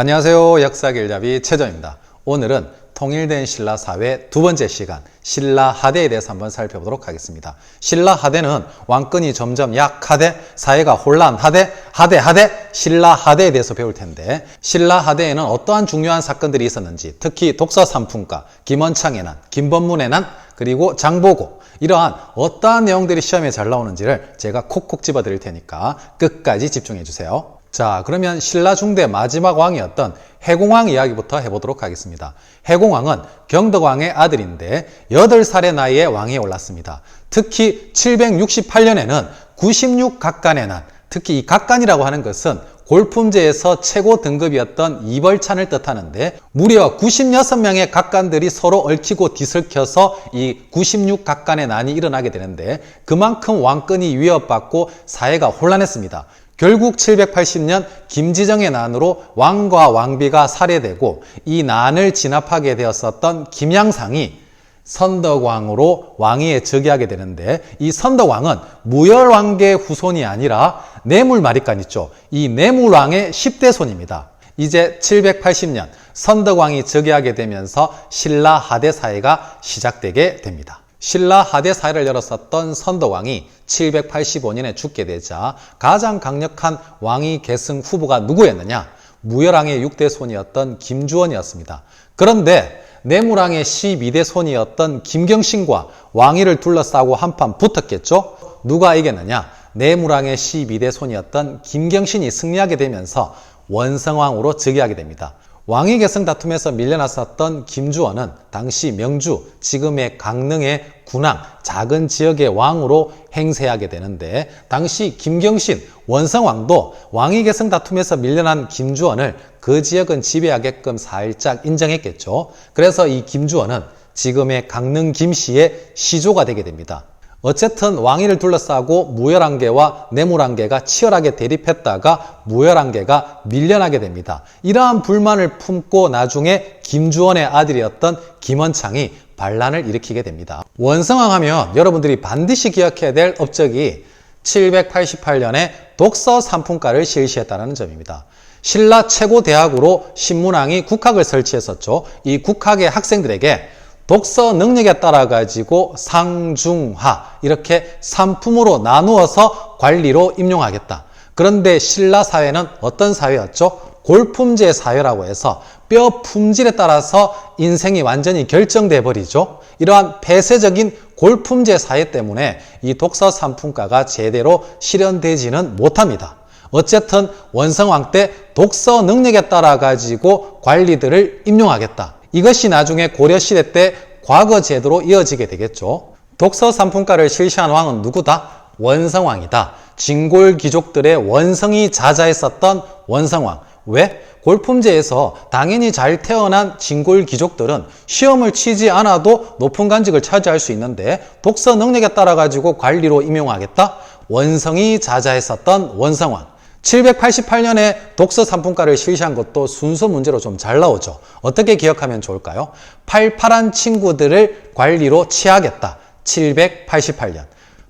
안녕하세요. 역사길잡이 최정입니다. 오늘은 통일된 신라 사회 두 번째 시간 신라 하대에 대해서 한번 살펴보도록 하겠습니다. 신라 하대는 왕권이 점점 약하대, 사회가 혼란하대, 하대 하대, 신라 하대에 대해서 배울 텐데 신라 하대에는 어떠한 중요한 사건들이 있었는지 특히 독서 삼풍가, 김원창의 난, 김범문의 난, 그리고 장보고 이러한 어떠한 내용들이 시험에 잘 나오는지를 제가 콕콕 집어 드릴 테니까 끝까지 집중해 주세요. 자, 그러면 신라 중대 마지막 왕이었던 해공왕 이야기부터 해보도록 하겠습니다. 해공왕은 경덕왕의 아들인데 8살의 나이에 왕위에 올랐습니다. 특히 768년에는 96각간의 난, 특히 이 각간이라고 하는 것은 골품제에서 최고 등급이었던 이벌찬을 뜻하는데 무려 96명의 각간들이 서로 얽히고 뒤섞여서 이 96각간의 난이 일어나게 되는데 그만큼 왕권이 위협받고 사회가 혼란했습니다. 결국 780년 김지정의 난으로 왕과 왕비가 살해되고 이 난을 진압하게 되었었던 김양상이 선덕왕으로 왕위에 즉위하게 되는데 이 선덕왕은 무열왕계의 후손이 아니라 뇌물마리간 있죠. 이 뇌물왕의 10대 손입니다. 이제 780년 선덕왕이 즉위하게 되면서 신라 하대 사회가 시작되게 됩니다. 신라 하대 사회를 열었었던 선덕왕이 785년에 죽게 되자 가장 강력한 왕위 계승 후보가 누구였느냐? 무열왕의 6대 손이었던 김주원이었습니다. 그런데 내무랑의 12대 손이었던 김경신과 왕위를 둘러싸고 한판 붙었겠죠? 누가 이겼느냐? 내무랑의 12대 손이었던 김경신이 승리하게 되면서 원성왕으로 즉위하게 됩니다. 왕위 계승 다툼에서 밀려났었던 김주원은 당시 명주, 지금의 강릉의 군항, 작은 지역의 왕으로 행세하게 되는데 당시 김경신, 원성왕도 왕위 계승 다툼에서 밀려난 김주원을 그 지역은 지배하게끔 살짝 인정했겠죠. 그래서 이 김주원은 지금의 강릉 김씨의 시조가 되게 됩니다. 어쨌든 왕위를 둘러싸고 무열한계와 내물한계가 치열하게 대립했다가 무열한계가 밀려나게 됩니다. 이러한 불만을 품고 나중에 김주원의 아들이었던 김원창이 반란을 일으키게 됩니다. 원성왕 하면 여러분들이 반드시 기억해야 될 업적이 788년에 독서 삼품가를 실시했다는 점입니다. 신라 최고 대학으로 신문왕이 국학을 설치했었죠. 이 국학의 학생들에게 독서 능력에 따라 가지고 상중하 이렇게 삼품으로 나누어서 관리로 임용하겠다. 그런데 신라 사회는 어떤 사회였죠? 골품제 사회라고 해서 뼈 품질에 따라서 인생이 완전히 결정돼 버리죠. 이러한 폐쇄적인 골품제 사회 때문에 이 독서 삼품가가 제대로 실현되지는 못합니다. 어쨌든 원성왕 때 독서 능력에 따라 가지고 관리들을 임용하겠다. 이것이 나중에 고려시대 때 과거 제도로 이어지게 되겠죠. 독서 삼품가를 실시한 왕은 누구다? 원성왕이다. 진골 귀족들의 원성이 자자했었던 원성왕. 왜? 골품제에서 당연히 잘 태어난 진골 귀족들은 시험을 치지 않아도 높은 간직을 차지할 수 있는데 독서 능력에 따라 가지고 관리로 임용하겠다? 원성이 자자했었던 원성왕. 788년에 독서 삼품가를 실시한 것도 순서 문제로 좀 잘 나오죠. 어떻게 기억하면 좋을까요? 팔팔한 친구들을 관리로 취하겠다. 788년.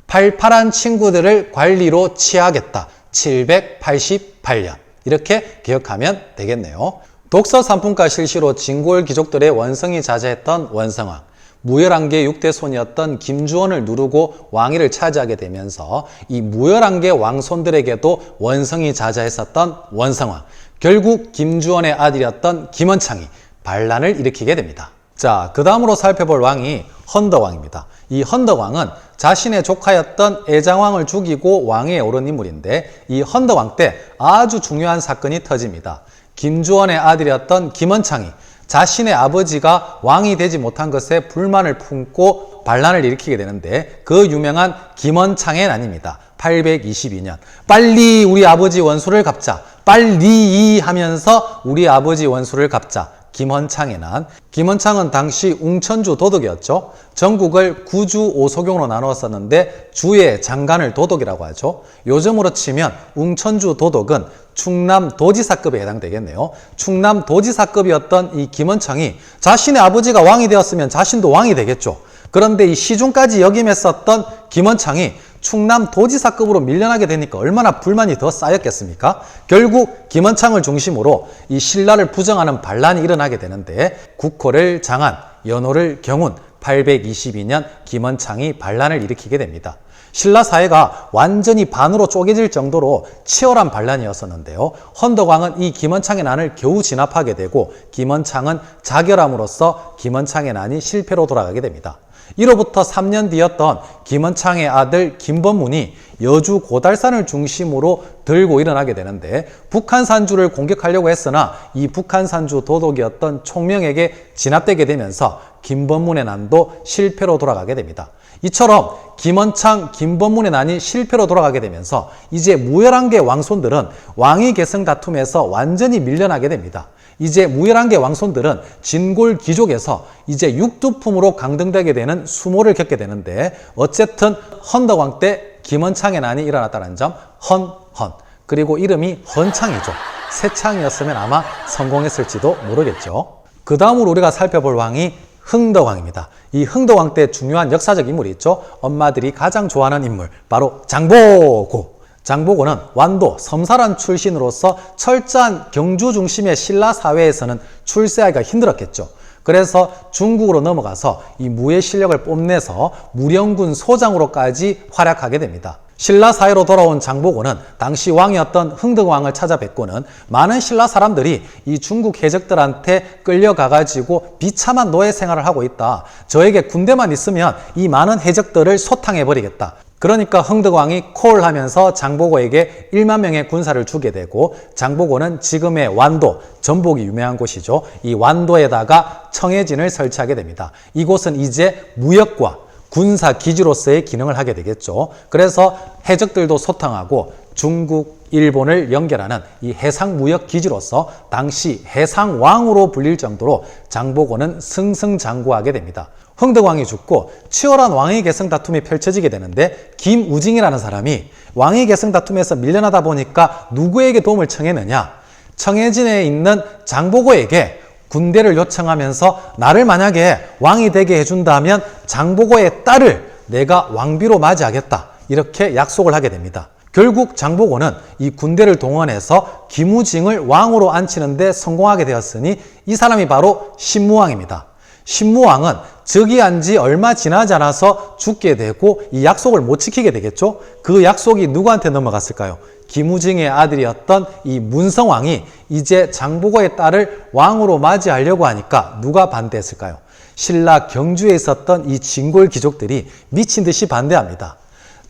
팔팔한 친구들을 관리로 취하겠다. 788년. 이렇게 기억하면 되겠네요. 독서 삼품가 실시로 진골 귀족들의 원성이 자제했던 원성왕. 무열한계 6대 손이었던 김주원을 누르고 왕위를 차지하게 되면서 이 무열한계 왕손들에게도 원성이 자자했었던 원성왕. 결국 김주원의 아들이었던 김원창이 반란을 일으키게 됩니다. 자, 그 다음으로 살펴볼 왕이 헌덕왕입니다. 이 헌덕왕은 자신의 조카였던 애장왕을 죽이고 왕위에 오른 인물인데 이 헌덕왕 때 아주 중요한 사건이 터집니다. 김주원의 아들이었던 김원창이 자신의 아버지가 왕이 되지 못한 것에 불만을 품고 반란을 일으키게 되는데 그 유명한 김원창의 난입니다. 822년. 빨리 우리 아버지 원수를 갚자. 빨리 하면서 우리 아버지 원수를 갚자. 김원창의 난. 김원창은 당시 웅천주 도독이었죠. 전국을 구주 오소경으로 나누었었는데 주의 장관을 도독이라고 하죠. 요즘으로 치면 웅천주 도독은 충남 도지사급에 해당되겠네요. 충남 도지사급이었던 이 김원창이 자신의 아버지가 왕이 되었으면 자신도 왕이 되겠죠. 그런데 이 시중까지 역임했었던 김원창이 충남 도지사급으로 밀려나게 되니까 얼마나 불만이 더 쌓였겠습니까? 결국 김원창을 중심으로 이 신라를 부정하는 반란이 일어나게 되는데 국호를 장한, 연호를 경운, 822년 김원창이 반란을 일으키게 됩니다. 신라 사회가 완전히 반으로 쪼개질 정도로 치열한 반란이었었는데요. 헌덕왕은 이 김원창의 난을 겨우 진압하게 되고 김원창은 자결함으로써 김원창의 난이 실패로 돌아가게 됩니다. 이로부터 3년 뒤였던 김원창의 아들 김범문이 여주 고달산을 중심으로 들고 일어나게 되는데 북한 산주를 공격하려고 했으나 이 북한 산주 도독이었던 총명에게 진압되게 되면서 김범문의 난도 실패로 돌아가게 됩니다. 이처럼 김원창, 김범문의 난이 실패로 돌아가게 되면서 이제 무열한계 왕손들은 왕위 계승 다툼에서 완전히 밀려나게 됩니다. 이제 무열한계 왕손들은 진골 귀족에서 이제 육두품으로 강등되게 되는 수모를 겪게 되는데 어쨌든 헌덕왕 때 김원창의 난이 일어났다는 점 헌, 헌. 그리고 이름이 헌창이죠. 새창이었으면 아마 성공했을지도 모르겠죠. 그 다음으로 우리가 살펴볼 왕이 흥덕왕입니다. 이 흥덕왕 때 중요한 역사적 인물이 있죠. 엄마들이 가장 좋아하는 인물, 바로 장보고. 장보고는 완도 섬사란 출신으로서 철저한 경주 중심의 신라 사회에서는 출세하기가 힘들었겠죠. 그래서 중국으로 넘어가서 이 무예 실력을 뽐내서 무령군 소장으로까지 활약하게 됩니다. 신라 사회로 돌아온 장보고는 당시 왕이었던 흥덕왕을 찾아뵙고는 많은 신라 사람들이 이 중국 해적들한테 끌려가가지고 비참한 노예 생활을 하고 있다. 저에게 군대만 있으면 이 많은 해적들을 소탕해버리겠다. 그러니까 흥덕왕이 콜 하면서 장보고에게 1만 명의 군사를 주게 되고 장보고는 지금의 완도, 전복이 유명한 곳이죠. 이 완도에다가 청해진을 설치하게 됩니다. 이곳은 이제 무역과 군사 기지로서의 기능을 하게 되겠죠. 그래서 해적들도 소탕하고 중국, 일본을 연결하는 이 해상 무역 기지로서 당시 해상 왕으로 불릴 정도로 장보고는 승승장구하게 됩니다. 흥덕왕이 죽고 치열한 왕위 계승 다툼이 펼쳐지게 되는데 김우징이라는 사람이 왕위 계승 다툼에서 밀려나다 보니까 누구에게 도움을 청했느냐? 청해진에 있는 장보고에게 군대를 요청하면서 나를 만약에 왕이 되게 해준다면 장보고의 딸을 내가 왕비로 맞이하겠다. 이렇게 약속을 하게 됩니다. 결국 장보고는 이 군대를 동원해서 김우징을 왕으로 앉히는데 성공하게 되었으니 이 사람이 바로 신무왕입니다. 신무왕은 즉위 한 지 얼마 지나지 않아서 죽게 되고 이 약속을 못 지키게 되겠죠? 그 약속이 누구한테 넘어갔을까요? 김우징의 아들이었던 이 문성왕이 이제 장보고의 딸을 왕으로 맞이하려고 하니까 누가 반대했을까요? 신라 경주에 있었던 이 진골 귀족들이 미친 듯이 반대합니다.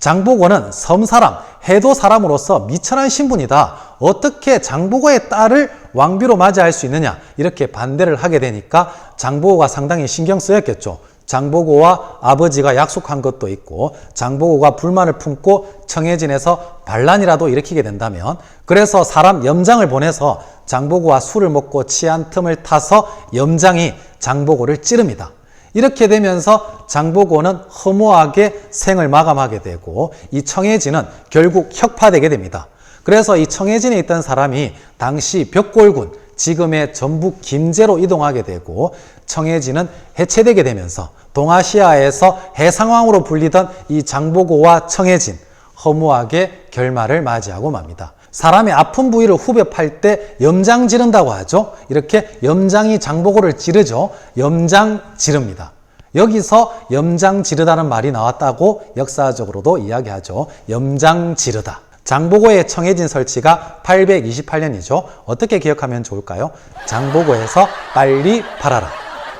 장보고는 섬 사람, 해도 사람으로서 미천한 신분이다. 어떻게 장보고의 딸을 왕비로 맞이할 수 있느냐? 이렇게 반대를 하게 되니까 장보고가 상당히 신경 쓰였겠죠. 장보고와 아버지가 약속한 것도 있고 장보고가 불만을 품고 청해진에서 반란이라도 일으키게 된다면 그래서 사람 염장을 보내서 장보고와 술을 먹고 취한 틈을 타서 염장이 장보고를 찌릅니다. 이렇게 되면서 장보고는 허무하게 생을 마감하게 되고 이 청해진은 결국 혁파되게 됩니다. 그래서 이 청해진에 있던 사람이 당시 벽골군 지금의 전북 김제로 이동하게 되고 청해진은 해체되게 되면서 동아시아에서 해상왕으로 불리던 이 장보고와 청해진 허무하게 결말을 맞이하고 맙니다. 사람의 아픈 부위를 후벼 팔 때 염장 지른다고 하죠. 이렇게 염장이 장보고를 찌르죠. 염장 지릅니다. 여기서 염장 지르다는 말이 나왔다고 역사적으로도 이야기하죠. 염장 지르다. 장보고의 청해진 설치가 828년이죠. 어떻게 기억하면 좋을까요? 장보고에서 빨리 팔아라.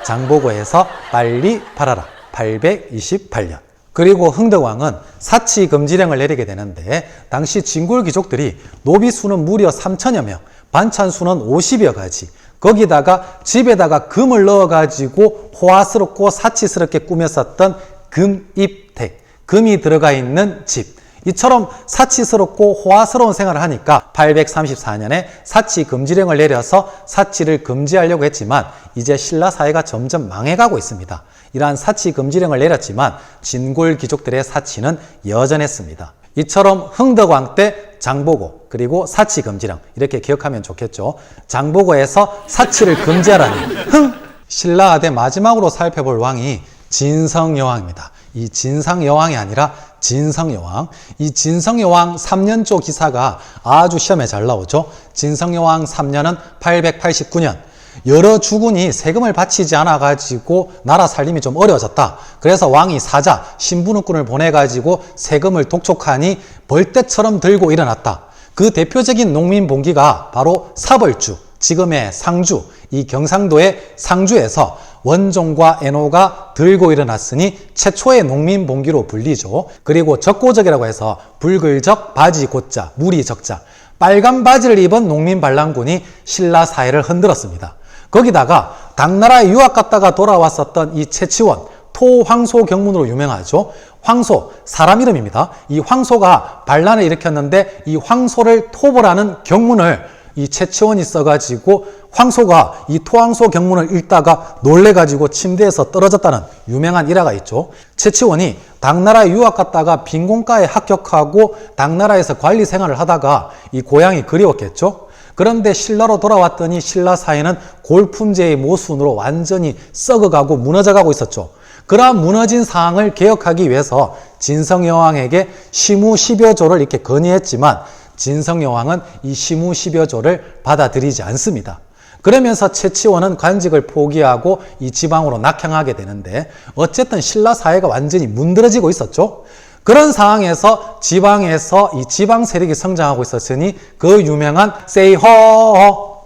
장보고에서 빨리 팔아라. 828년. 그리고 흥덕왕은 사치 금지령을 내리게 되는데 당시 진골 귀족들이 노비 수는 무려 3천여 명, 반찬 수는 50여 가지. 거기다가 집에다가 금을 넣어 가지고 호화스럽고 사치스럽게 꾸몄었던 금입택, 금이 들어가 있는 집. 이처럼 사치스럽고 호화스러운 생활을 하니까 834년에 사치 금지령을 내려서 사치를 금지하려고 했지만 이제 신라 사회가 점점 망해가고 있습니다. 이러한 사치 금지령을 내렸지만 진골 귀족들의 사치는 여전했습니다. 이처럼 흥덕왕 때 장보고 그리고 사치 금지령 이렇게 기억하면 좋겠죠. 장보고에서 사치를 금지하라니 흥 신라 아대 마지막으로 살펴볼 왕이 진성 여왕입니다. 이 진상 여왕이 아니라 진성여왕. 이 진성여왕 3년조 기사가 아주 시험에 잘 나오죠. 진성여왕 3년은 889년. 여러 주군이 세금을 바치지 않아 가지고 나라 살림이 좀 어려워졌다. 그래서 왕이 사자 신분우꾼을 보내 가지고 세금을 독촉하니 벌떼처럼 들고 일어났다. 그 대표적인 농민 봉기가 바로 사벌주, 지금의 상주, 이 경상도의 상주에서 원종과 애노가 들고 일어났으니 최초의 농민 봉기로 불리죠. 그리고 적고적이라고 해서 붉을적, 바지 곧자, 물이 적자. 빨간 바지를 입은 농민 반란군이 신라 사회를 흔들었습니다. 거기다가 당나라에 유학 갔다가 돌아왔었던 이 채치원, 토황소 경문으로 유명하죠. 황소, 사람 이름입니다. 이 황소가 반란을 일으켰는데 이 황소를 토벌하는 경문을 이 채치원이 써가지고 황소가 이 토황소 경문을 읽다가 놀래가지고 침대에서 떨어졌다는 유명한 일화가 있죠. 채치원이 당나라에 유학 갔다가 빈곤가에 합격하고 당나라에서 관리 생활을 하다가 이 고향이 그리웠겠죠. 그런데 신라로 돌아왔더니 신라 사회는 골품제의 모순으로 완전히 썩어가고 무너져가고 있었죠. 그러한 무너진 상황을 개혁하기 위해서 진성여왕에게 시무 10여 조를 이렇게 건의했지만 진성여왕은 이 시무 10여 조를 받아들이지 않습니다. 그러면서 채치원은 관직을 포기하고 이 지방으로 낙향하게 되는데 어쨌든 신라 사회가 완전히 문드러지고 있었죠. 그런 상황에서 지방에서 이 지방 세력이 성장하고 있었으니 그 유명한 세이허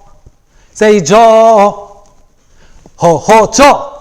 세이저 허허저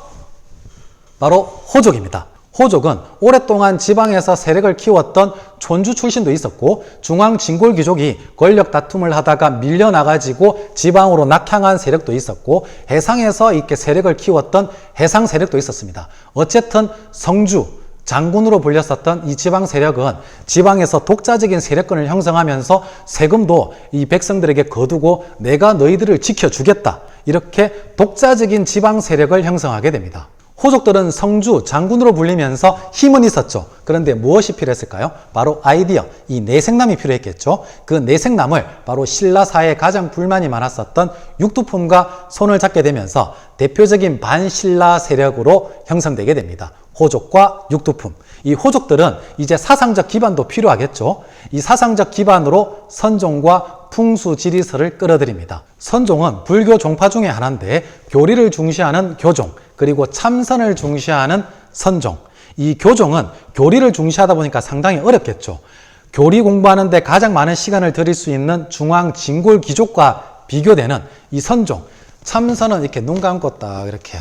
바로 호족입니다. 호족은 오랫동안 지방에서 세력을 키웠던 촌주 출신도 있었고 중앙 진골 귀족이 권력 다툼을 하다가 밀려나가지고 지방으로 낙향한 세력도 있었고 해상에서 이렇게 세력을 키웠던 해상 세력도 있었습니다. 어쨌든 성주 장군으로 불렸었던 이 지방 세력은 지방에서 독자적인 세력권을 형성하면서 세금도 이 백성들에게 거두고 내가 너희들을 지켜주겠다. 이렇게 독자적인 지방 세력을 형성하게 됩니다. 호족들은 성주, 장군으로 불리면서 힘은 있었죠. 그런데 무엇이 필요했을까요? 바로 아이디어, 이 내생남이 필요했겠죠. 그 내생남을 바로 신라사에 가장 불만이 많았었던 육두품과 손을 잡게 되면서 대표적인 반신라 세력으로 형성되게 됩니다. 호족과 육두품. 이 호족들은 이제 사상적 기반도 필요하겠죠. 이 사상적 기반으로 선종과 풍수 지리설을 끌어들입니다. 선종은 불교 종파 중에 하나인데 교리를 중시하는 교종, 그리고 참선을 중시하는 선종. 이 교종은 교리를 중시하다 보니까 상당히 어렵겠죠. 교리 공부하는데 가장 많은 시간을 들일 수 있는 중앙 진골 귀족과 비교되는 이 선종. 참선은 이렇게 눈 감고 딱 이렇게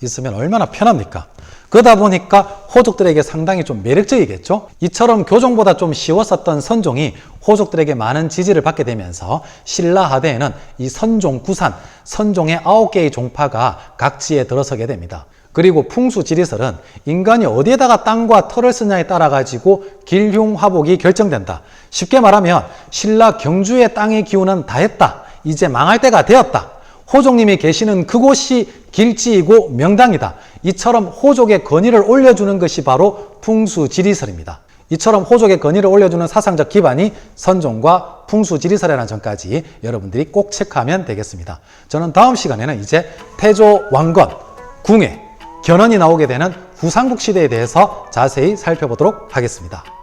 있으면 얼마나 편합니까? 그러다 보니까 호족들에게 상당히 좀 매력적이겠죠? 이처럼 교종보다 좀 쉬웠었던 선종이 호족들에게 많은 지지를 받게 되면서 신라 하대에는 이 선종 구산, 선종의 아홉 개의 종파가 각지에 들어서게 됩니다. 그리고 풍수지리설은 인간이 어디에다가 땅과 털을 쓰냐에 따라 가지고 길흉화복이 결정된다. 쉽게 말하면 신라 경주의 땅의 기운은 다 했다. 이제 망할 때가 되었다. 호족님이 계시는 그곳이 길지이고 명당이다. 이처럼 호족의 권위를 올려주는 것이 바로 풍수지리설입니다. 이처럼 호족의 권위를 올려주는 사상적 기반이 선종과 풍수지리설이라는 점까지 여러분들이 꼭 체크하면 되겠습니다. 저는 다음 시간에는 이제 태조 왕건, 궁예, 견훤이 나오게 되는 후삼국 시대에 대해서 자세히 살펴보도록 하겠습니다.